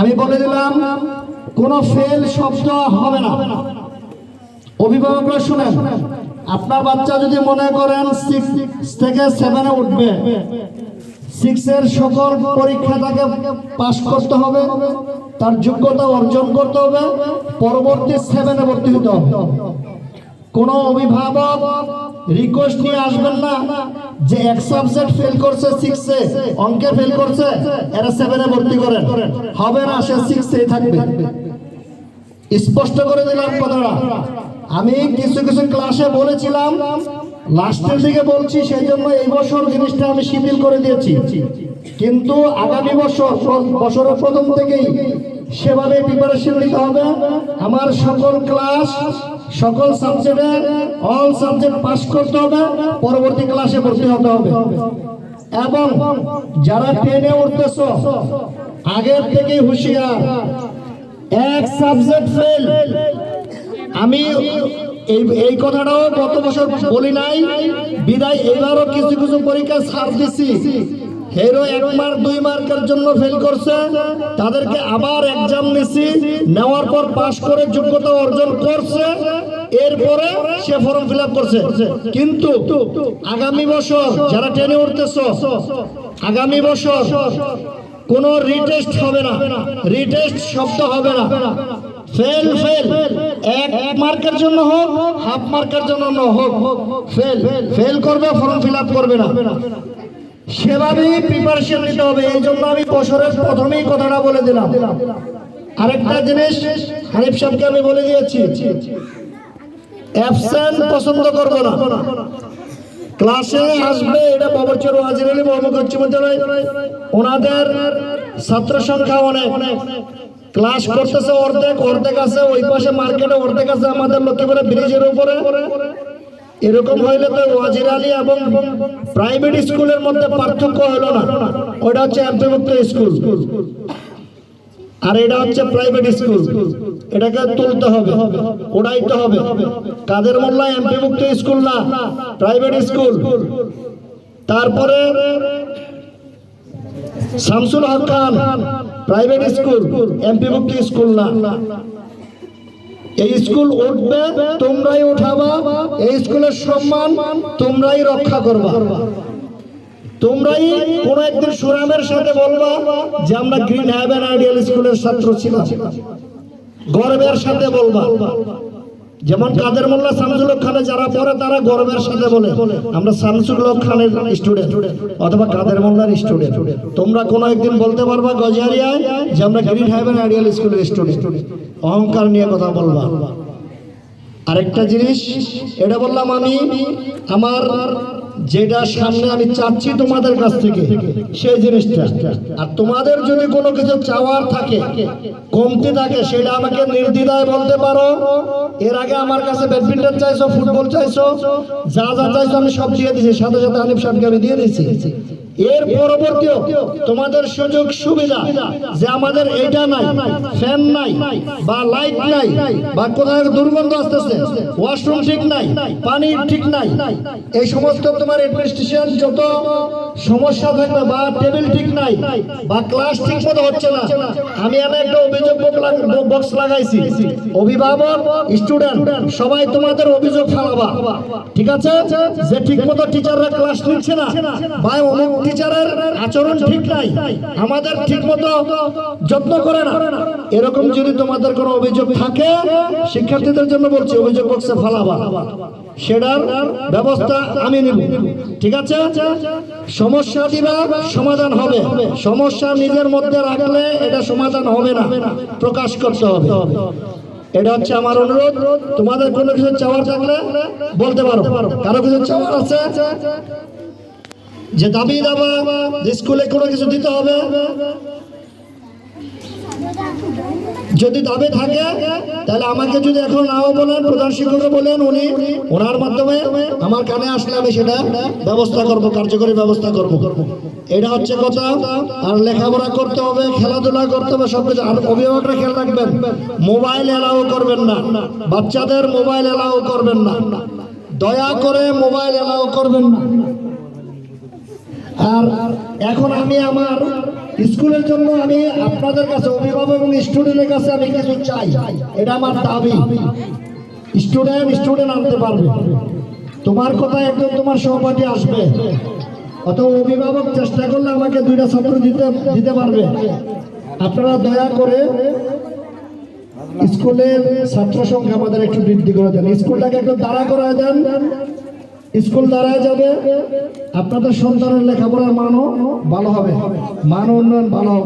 আমি বলে দিলাম, কোনো ফেল শব্দ হবে না। অভিভাবকরা শুনেন, আপনার বাচ্চা যদি মনে করেন সিক্স থেকে সেভেনে উঠবে সিক্সের সকল পরীক্ষা তাকে পাশ করতে হবে, তার যোগ্যতা অর্জন করতে হবে, পরবর্তী সেভেনে ভর্তি হতে হবে। কোনো অভিভাবক রিকোয়েস্ট নিয়ে আসবেন না যে এক সাবজেক্ট ফেল করছে সিক্সে অঙ্কে ফেল করছে, এরা সেভেনে ভর্তি করেন। হবে না, সে সিক্সেই থাকবে। স্পষ্ট করে দিলাম কথাটা। আমি কিছু কিছু ক্লাসে বলেছিলাম লাস্টের দিকে বলছি সেই জন্য এই বছর জিনিসটা আমি শিথিল করে দিয়েছি। কিন্তু আগামী বছর বছরের প্রথম থেকেই সেভাবে প্রিপারেশন নিতে হবে। আমার সকল ক্লাস সকল সাবজেক্টে অল সাবজেক্ট পাস করতে হবে, পরবর্তী ক্লাসে ভর্তি হতে হবে। এবং যারা টেনে উঠতেছ, আগের থেকে হুঁশিয়ার, এক সাবজেক্ট ফেল আমি এই এই কথাটাও গত বছর বলি নাই। বিদায়, এবারও কিছু কিছু পরীক্ষা ছাড় দিছি। হেরো এক মার্ক দুই মার্কের জন্য ফেল করছে। তাদেরকে আবার এক্সাম নিছি নেওয়ার পর পাশ করে যোগ্যতা অর্জন করছে। এরপরে সে ফর্ম ফিল করছে। কিন্তু আগামী বছর যারা ট্রেনে উঠতেছ, আগামী বছর কোনো রিটেস্ট হবে না। রিটেস্ট শব্দ হবে না। Fail fail. এক মার্কের জন্য হোক, হাফ মার্কের জন্য ন হোক, ফেল। ফেল করবে, ফর্ম ফিল আপ করবে না। সেভাবেই প্রিপারেশন নিতে হবে। এই জন্য আমি বছরের প্রথমেই কথাটা বলে দিলাম। আরেকটা জিনিস হানিফ সাহেবকে আমি বলে দিয়েছি অ্যাবসেন্ট পছন্দ করব না। ক্লাসে আসবে, এটা বাবরচর ওয়াজির আলী মোহাম্মদ উচ্চ বিদ্যালয় ওনাদের ছাত্র সংখ্যা অনেক। ক্লাস করতেছে অর্ধেক অর্ধেক আছে, ওই পাশে মার্কেটে অর্ধেক আছে আমাদের লক্ষ্মীপুরে ব্রিজের উপরে। এরকম হইলে তো ওয়াজির আলী এবং প্রাইভেট স্কুলের মধ্যে পার্থক্য হলো না। ওটা হচ্ছে অন্তর্ভুক্ত স্কুল আর এটা হচ্ছে প্রাইভেট স্কুল এটাকে তুলতে হবে, ওড়াইতে হবে। কাদের মোল্লা এমপিভুক্ত স্কুল না প্রাইভেট স্কুল তারপরে শামসুল হক খান। প্রাইভেট স্কুল এমপিভুক্ত স্কুল না। এই স্কুল উঠবে, তোমরাই উঠাবা, এই স্কুলের সম্মান তোমরাই রক্ষা করবা। তোমরাই কোন একদিন সুরামের সাথে বলবা যে আমরা গ্রিন হ্যাভেন আইডিয়াল স্কুলের ছাত্র ছিলাম। গর্বের সাথে বলবা। যেমন কাদের মোল্লা শামসুল খানে যারা পড়ে তারা গর্বের সাথে বলে। আমরা শামসুল খানের স্টুডেন্ট অথবা কাদের মোল্লার স্টুডেন্ট তোমরা কোনো একদিন বলতে পারবা গজারিয়ায় যে আমরা গ্রিন হাইভেন আইডিয়াল স্কুলের স্টুডেন্ট অহংকার নিয়ে কথা বলবা। আরেকটা জিনিস, এটা বললাম আমি, আমার যেটা সামনে আমি চাচ্ছি তোমাদের কাছ থেকে, সেই জিনিসটা। আর তোমাদের যদি কোনো কিছু চাওয়ার থাকে, কমতি থাকে, সেটা আমাকে নির্দ্বিধায় বলতে পারো। এর আগে আমার কাছে ব্যাডমিন্টন চাইছো, ফুটবল চাইছো, যা যা চাইছো আমি সব দিয়ে দিয়েছি, সাথে সাথে আনিফ সাহেবকে আমি দিয়ে দিয়েছি। এর পরবর্তীও তোমাদের সুযোগ সুবিধা যে আমাদের এটা নাই, ফ্যান নাই, বা লাইট নাই, বা কোথাও দুর্গন্ধ আসতেছে, ওয়াশরুম ঠিক নাই পানি ঠিক নাই, এই সমস্ত তোমার অ্যাডমিনিস্ট্রেশন যত সমস্যা থাকবে বা টেবিল ঠিক নাই, বা ক্লাস ঠিক মতো হচ্ছে না, আমি এনে একটা অভিযোগ বক্স লাগাইছি। অভিভাবক, স্টুডেন্ট, সবাই তোমাদের অভিযোগ ফালাবা। ঠিক আছে? যে ঠিক মতো টিচাররা ক্লাস নিচ্ছে না, বা অমুক টিচারের আচরণ ঠিক নাই, আমাদের ঠিক মতো যত্ন করে না। এরকম যদি তোমাদের কোনো অভিযোগ থাকে, শিক্ষার্থীদের জন্য বলছি, অভিযোগ বক্সে ফালাবা। সেটার ব্যবস্থা আমি নেব। ঠিক আছে? সমস্যা দিবা, সমাধান হবে। সমস্যা নিজের মধ্যে রাখলে এটা সমাধান হবে না। প্রকাশ করতে হবে। এটা হচ্ছে আমার অনুরোধ। তোমাদের কোনো কিছু চাওয়ার থাকলে বলতে পারো। কারও কিছু চাওয়ার আছে? যে দাবি দাবা স্কুলে কোনো কিছু দিতে হবে, যদি দাবি থাকে, তাহলে আমাকে যদি এখন নাও বলেন, প্রধান শিক্ষক বলেন, উনি, ওনার মাধ্যমে আমার কানে আসলে আমি সেটা ব্যবস্থা করব, কার্যকরী ব্যবস্থা করব। এটা হচ্ছে কথা, আর লেখাপড়া করতে হবে, খেলাধুলা করতে হবে সব কিছু আর অভিভাবকরা খেয়াল রাখবেন, মোবাইল এলাও করবেন না, বাচ্চাদের মোবাইল এলাও করবেন না, দয়া করে মোবাইল এলাও করবেন না। আর এখন আমি আমার স্কুলের জন্য আমি আপনাদের কাছে অভিভাবক এবং স্টুডেন্টের কাছে আমি কিছু চাই। এটা আমার দাবি। স্টুডেন্ট স্টুডেন্ট আনতে পারবে। তোমার কথা একজন তোমার সহপাঠী আসবে। অত অভিভাবক চেষ্টা করলে আমাকে দুইটা ছাত্র দিতে দিতে পারবে। আপনারা দয়া করে স্কুলের ছাত্র সংখ্যা আমাদের একটু বৃদ্ধি করে দেন। স্কুলটাকে একটু দাঁড়া করে দেন। স্কুল দাঁড়ায় যাবে। আপনাদের সন্তানের লেখাপড়ার মানও ভালো হবে। মান উন্নয়ন ভালো হবে।